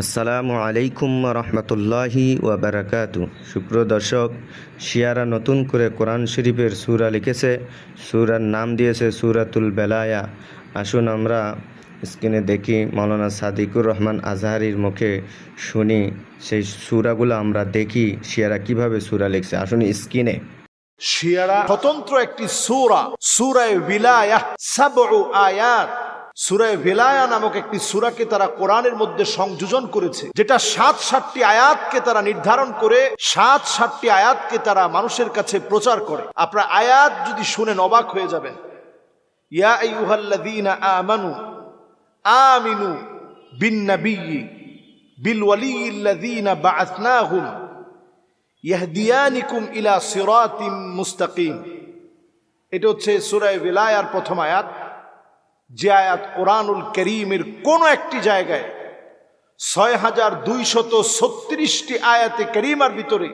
আসসালামু আলাইকুম রহমতুল্লাহি ওয়াবারাকাতু সুপ্রিয় দর্শক, শিয়ারা নতুন করে কোরআন শরীফের সুরা লিখেছে, সুরার নাম দিয়েছে সুরাতুল বেলায়া। আসুন আমরা স্ক্রিনে দেখি মৌলানা সাদিকুর রহমান আজহারির মুখে শুনি সেই সুরাগুলো আমরা দেখি, শিয়ারা কীভাবে সুরা লিখছে। আসুন স্ক্রিনে। শিয়ারা স্বতন্ত্র একটি সূরা, সূরায়ে বিলায়া, সাবউ আয়াত। সূরায়ে বিলায়া নামক একটি সূরাকে তারা কোরআনের মধ্যে সংযোজন করেছে, যেটা সাত সাতটি আয়াতকে তারা নির্ধারণ করে, সাত সাতটি আয়াতকে তারা মানুষের কাছে প্রচার করে। আপনার আয়াত যদি শুনেন অবাক হয়ে যাবেন। ইয়া আইয়ুহাল্লাযীনা আমানু আমিনু বিন বিল ইয়াহদিয়ানিকুম ইলা সিরাতিম মুস্তাকিম। এটা হচ্ছে সুরায় বিলায়ার প্রথম আয়াত। যে আয়াত কোরআনুল করিমের কোন একটি জায়গায় ছয় হাজার দুইশত ছত্রিশটি আয়াতে করিমার ভিতরে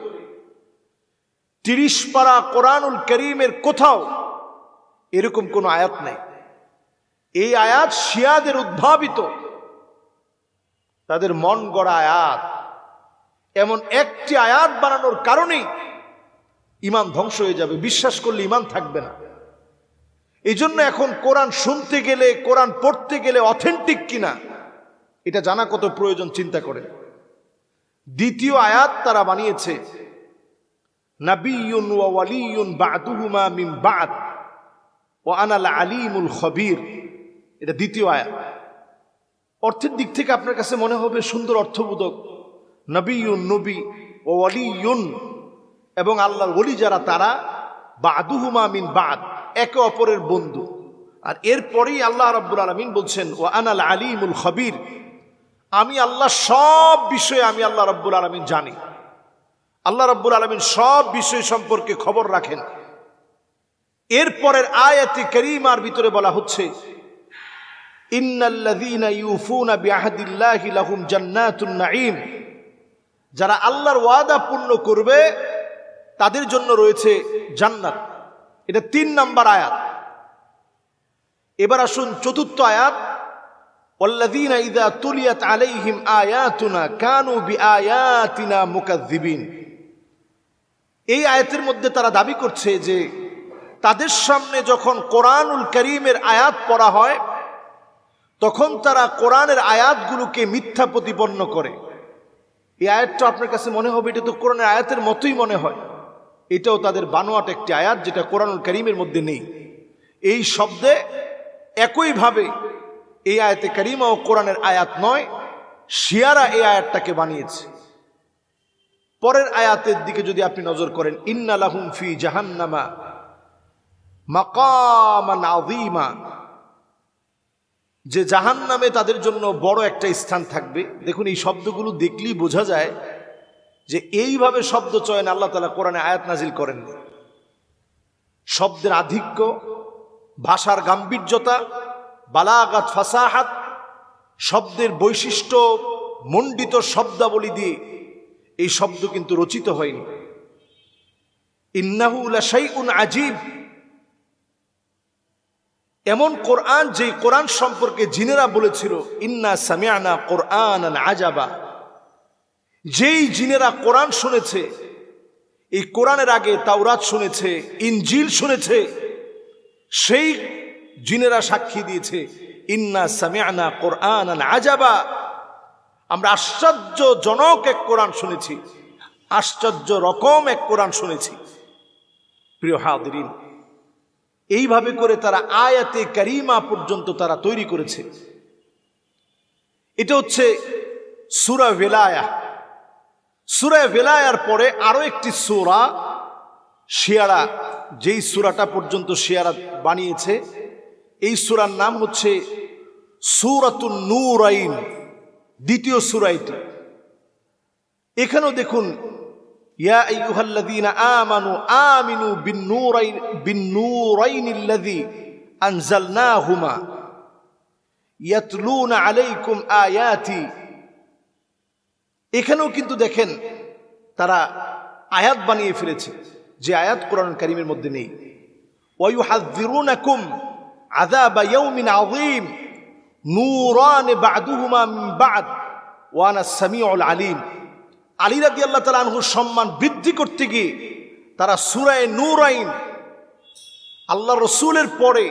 তিরিশ পারা কোরআনুল করিমের কোথাও এরকম কোনো আয়াত নেই। এই আয়াত শিয়াদের উদ্ভাবিত। তাদের মন গড়া আয়াত। এমন একটি আয়াত বানানোর কারণেই ইমান ধ্বংস হয়ে যাবে। বিশ্বাস করলে ইমান থাকবে না। এই জন্য এখন কোরআন শুনতে গেলে, কোরআন পড়তে গেলে অথেন্টিক কিনা, এটা জানা কত প্রয়োজন, চিন্তা করে দ্বিতীয় আয়াত তারা বানিয়েছে, নাবিয়ুন ওয়া ওয়ালিয়ুন বাদুহুমা মিন বাদ ও আনাল আলিমুল খবির। এটা দ্বিতীয় আয়াত। অর্থের দিক থেকে আপনার কাছে মনে হবে সুন্দর অর্থবোধক নবীন নবী ও অলিউন এবং আল্লাহর ওলি যারা, তারা, বাদুহুমা মিন বাদ। একে অপরের বন্ধু। আর এরপরেই আল্লাহ রাব্বুল আলমিন বলছেন ও আনাল আলিমুল খবির। আমি আল্লাহ সব বিষয়ে আমি আল্লাহ রাব্বুল আলমিন জানি। আল্লাহ রাব্বুল আলমিন সব বিষয় সম্পর্কে খবর রাখেন। এরপরের আয়াতি করিমার ভিতরে বলা হচ্ছে যারা আল্লাহর ওয়াদা পূর্ণ করবে, তাদের জন্য রয়েছে জান্নাত। এটা তিন নাম্বার আয়াত এবার আসুন চতুর্থ আয়াত والذين إذا تليت عليهم آياتنا كانوا بآياتنا مكذبين এই আয়াতের মধ্যে তারা দাবি করছে যে তাদের সামনে যখন কোরআনুল করিমের আয়াত পড়া হয় তখন তারা কোরআনের আয়াতগুলোকে মিথ্যা প্রতিপন্ন করে এই আয়াতটা আপনার কাছে মনে হবে এটা তো কোরআনের আয়াতের মতোই মনে হয় এটাও তাদের বানোয়াট একটি আয়াত যেটা কোরআনুল করিমের মধ্যে নেই। এই শব্দে একইভাবে এই আয়াতে করিমা ও কোরআনের আয়াত নয়, শিয়ারা এই আয়াতটাকে বানিয়েছে। পরের আয়াতের দিকে যদি আপনি নজর করেন ইন্নালাহুম ফি জাহান্নামা মাকামান আযীমা। যে জাহান নামে তাদের জন্য বড় একটা স্থান থাকবে। দেখুন, এই শব্দগুলো দেখলেই বোঝা যায় যে এইভাবে শব্দ চয়ন আল্লাহ তালা কোরআনে আয়াত নাজিল করেন। শব্দের আধিক্য, ভাষার গাম্ভীর্যতা, বালাগাত ফাসাহাত, শব্দের বৈশিষ্ট্য, মণ্ডিত শব্দাবলী দিয়ে এই শব্দ কিন্তু রচিত হয়নি। ইন্নাহু লাশাইউন আজীব এমন কোরআন যে কোরআন সম্পর্কে জিনেরা বলেছিল, ইন্না সামিয়ানা কোরআন আজাবা যেই জিনেরা কোরআন শুনেছে, এই কোরআনের আগে তাওরাত শুনেছে, ইনজিল শুনেছে, সেই জিনেরা সাক্ষী দিয়েছে, ইন্না সামিয়ানা কোরআন আজাবা। আমরা আশ্চর্যজনক এক কোরআন শুনেছি, আশ্চর্য রকম এক কোরআন শুনেছি। প্রিয় হাদিরিন, এইভাবে করে তারা আয়াতে কারিমা পর্যন্ত তারা তৈরি করেছে। এটা হচ্ছে সুরা ভেলায়া সুরায় বেলায়ার পরে আরও একটি সোরা, শিয়ারা, যেই সুরাটা পর্যন্ত শিয়ারা বানিয়েছে, এই সুরার নাম হচ্ছে সুরাতুন নূর আইন দ্বিতীয় সুরাইটি এখানেও দেখুন, ইয়া আমানু আমিনু আলাইকুম আয়াতি এখানেও কিন্তু দেখেন তারা আয়াত বানিয়ে ফেলেছে, যে আয়াত কোরআন করিমের মধ্যে নেই। ওয়ুহাযিরুনাকুম আযাবা ইয়াউমিন আযীম, নূরান বা'দুহুমা বা'দ ওয়ানা সামিউল আলিম। আলী আল্লাহ তালা আনহুর সম্মান বৃদ্ধি করতে গিয়ে তারা সুরায় নূরাইন, আল্লাহ রসুলের পরে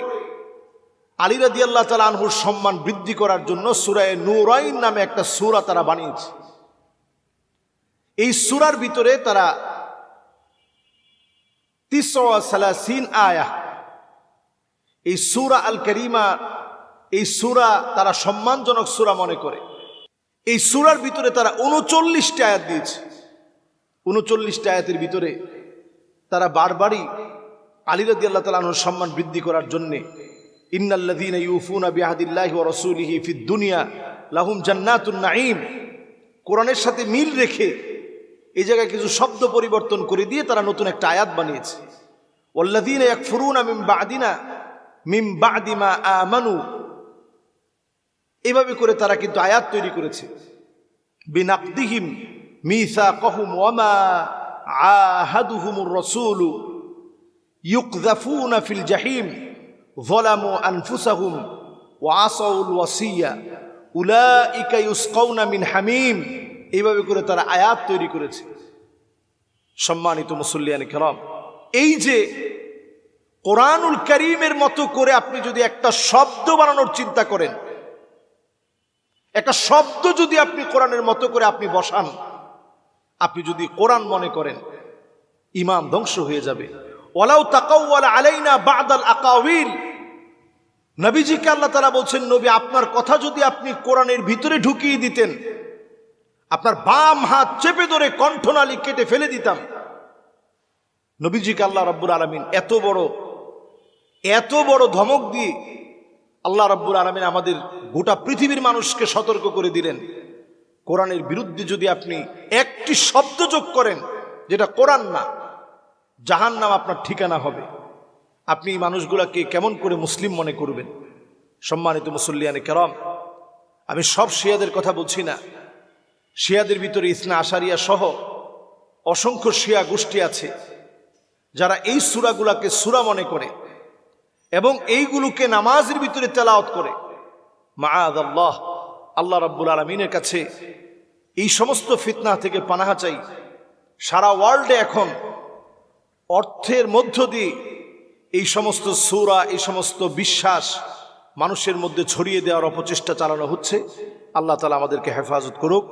আলী আল্লাহ তালা আনহুর সম্মান বৃদ্ধি করার জন্য সুরায় নূরাইন নামে একটা সুরা তারা বানিয়েছে। এই সুরার ভিতরে তারা তিসালাসিন আয়া। এই সুরা আল করিমা, এই সুরা তারা সম্মানজনক সুরা মনে করে। এই সুরার ভিতরে তারা উনচল্লিশটা আয়াত দিয়েছে। উনচল্লিশটা আয়াতের ভিতরে তারা বারবারই আলিরদি আল্লাহ তালাহর সম্মান বৃদ্ধি করার জন্যে ইন্নাল্লাদিন ইউফুনা বিহাদিল্লাহি ও রসুলিহি ফিদ দুনিয়া লাহুম জান্নাতুন নাঈম। কোরআনের সাথে মিল রেখে এই জায়গায় কিছু শব্দ পরিবর্তন করে দিয়ে তারা নতুন একটা আয়াত বানিয়েছে। ওল্লাদিন এক ফুরুনা মিম বাদিনা মিম বাদিমা আমানু। এভাবে করে তারা কিন্তু আয়াত তৈরি করেছে। বিনাকদিহিম মিসা কহুম ওয়ামা আহাদুহুম রসুল। ইউকজাফুনা ফিল জাহিম ভলামু আনফুসাহুম ওয়াসাউল ওয়াসিয়া। উলাইকা ইউসকাউনা মিন হামিম। এইভাবে করে তারা আয়াত তৈরি করেছে। সম্মানিত মুসল্লিয়ান কেরাম, এই যে কোরআনুল করিমের মতো করে আপনি যদি একটা শব্দ বানানোর চিন্তা করেন, একটা শব্দ যদি আপনি কোরআনের মতো করে আপনি বসান, আপনি যদি কোরআন মনে করেন ইমাম ধ্বংস হয়ে যাবে। ওলাউ তাকাউওয়ালা আলাইনা বাদাল আকাউইল নবীজিকে আল্লাহ তারা বলছেন, নবী, আপনার কথা যদি আপনি কোরআনের ভিতরে ঢুকিয়ে দিতেন আপনার বাম হাত চেপে ধরে কণ্ঠনালী কেটে ফেলে দিতাম। নবীজিকে আল্লাহ রব্বুর আলমিন এত বড় এত বড় ধমক দিয়ে আল্লাহ রব্বুর আলমিন আমাদের গোটা পৃথিবীর মানুষকে সতর্ক করে দিলেন। কোরআনের বিরুদ্ধে যদি আপনি একটি শব্দ যোগ করেন, যেটা কোরআন না জাহান নাম আপনার ঠিকানা হবে। আপনি এই মানুষগুলাকে কেমন করে মুসলিম মনে করবেন? সম্মানিত মুসল্লিয়ানে কেরম, আমি সব শিয়াদের কথা বলছি না। শিয়াদের ভিতরে ইসনা আশারিয়া সহ অসংখ্য শিয়া গোষ্ঠী আছে, যারা এই সুরাগুলাকে সুরা মনে করে এবং এইগুলোকে নামাজের ভিতরে তেলাওত করে। মা আল্লাহ আল্লাহ রাব্বুল আলমিনের কাছে এই সমস্ত ফিতনা থেকে পানাহা চাই। সারা ওয়ার্ল্ডে এখন অর্থের মধ্য দিয়ে এই সমস্ত সুরা, এই সমস্ত বিশ্বাস মানুষের মধ্যে ছড়িয়ে দেওয়ার অপচেষ্টা চালানো হচ্ছে। আল্লাহ তালা আমাদেরকে হেফাজত করুক।